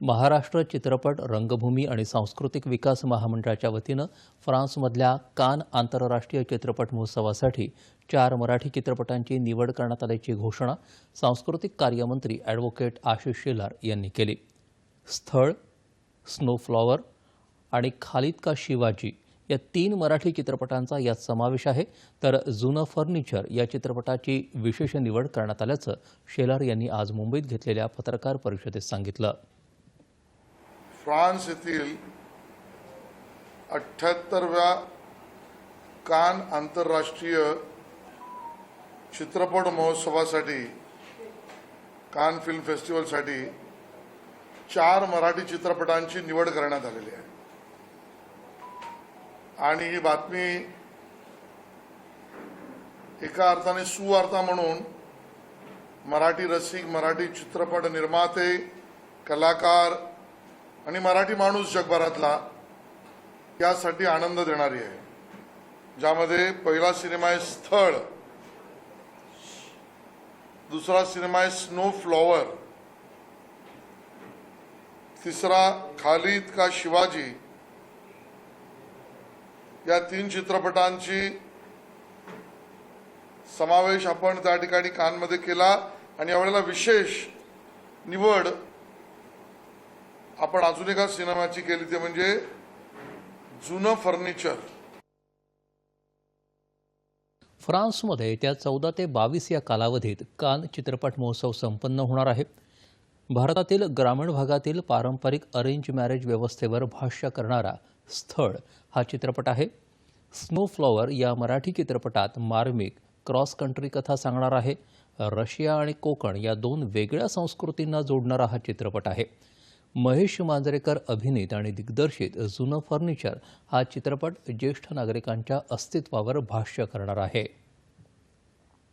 महाराष्ट्र चित्रपट रंगभूमी आणि सांस्कृतिक विकास महामंडळाच्या वतीनं फ्रान्समधल्या कान आंतरराष्ट्रीय चित्रपट महोत्सवासाठी चार मराठी चित्रपटांची निवड करण्यात आल्याची घोषणा सांस्कृतिक कार्यमंत्री ॲडव्होकेट आशिष शेलार यांनी केली. स्थळ स्नोफ्लॉवर आणि खालिद का शिवाजी या तीन मराठी चित्रपटांचा यात समावेश आहे. तर जुनं फर्निचर या चित्रपटाची विशेष निवड करण्यात आल्याचं शेलार यांनी आज मुंबईत घेतलेल्या पत्रकार परिषदेत सांगितलं. फ्रान्स येथील अठ्ठ्याहत्तरव्या कान आंतरराष्ट्रीय चित्रपट महोत्सवासाठी कान फिल्म फेस्टिवलसाठी चार मराठी चित्रपटांची निवड करण्यात आलेली आहे. आणि ही बातमी एका अर्थाने सुवार्ता म्हणून मराठी रसिक मराठी चित्रपट निर्माते कलाकार आणि मराठी माणूस जगभरातला यासाठी आनंद देणारी आहे. ज्यामध्ये पहिला सिनेमा आहे स्थळ. दुसरा सिनेमा आहे स्नो फ्लॉवर. तिसरा खालिद का शिवाजी. या तीन चित्रपटांची समावेश आपण त्या ठिकाणी कानमध्ये केला आणि यावेळेला विशेष निवड आपण अजून एका सिनेमाची केली ते म्हणजे जुनं फर्निचर. फ्रान्समध्ये त्या चौदा ते बावीस या कालावधीत कान चित्रपट महोत्सव संपन्न होणार आहे. भारतातील ग्रामीण भागातील पारंपरिक अरेंज मॅरेज व्यवस्थेवर भाष्य करणारा स्थळ हा चित्रपट आहे. स्नो फ्लॉवर या मराठी चित्रपटात मार्मिक क्रॉस कंट्री कथा सांगणार आहे. रशिया आणि कोकण या दोन वेगळ्या संस्कृतींना जोडणारा हा चित्रपट आहे. महेश मांजरेकर अभिनीत आणि दिग्दर्शित जुनं फर्निचर हा चित्रपट ज्येष्ठ नागरिकांच्या अस्तित्वावर भाष्य करणार आहे.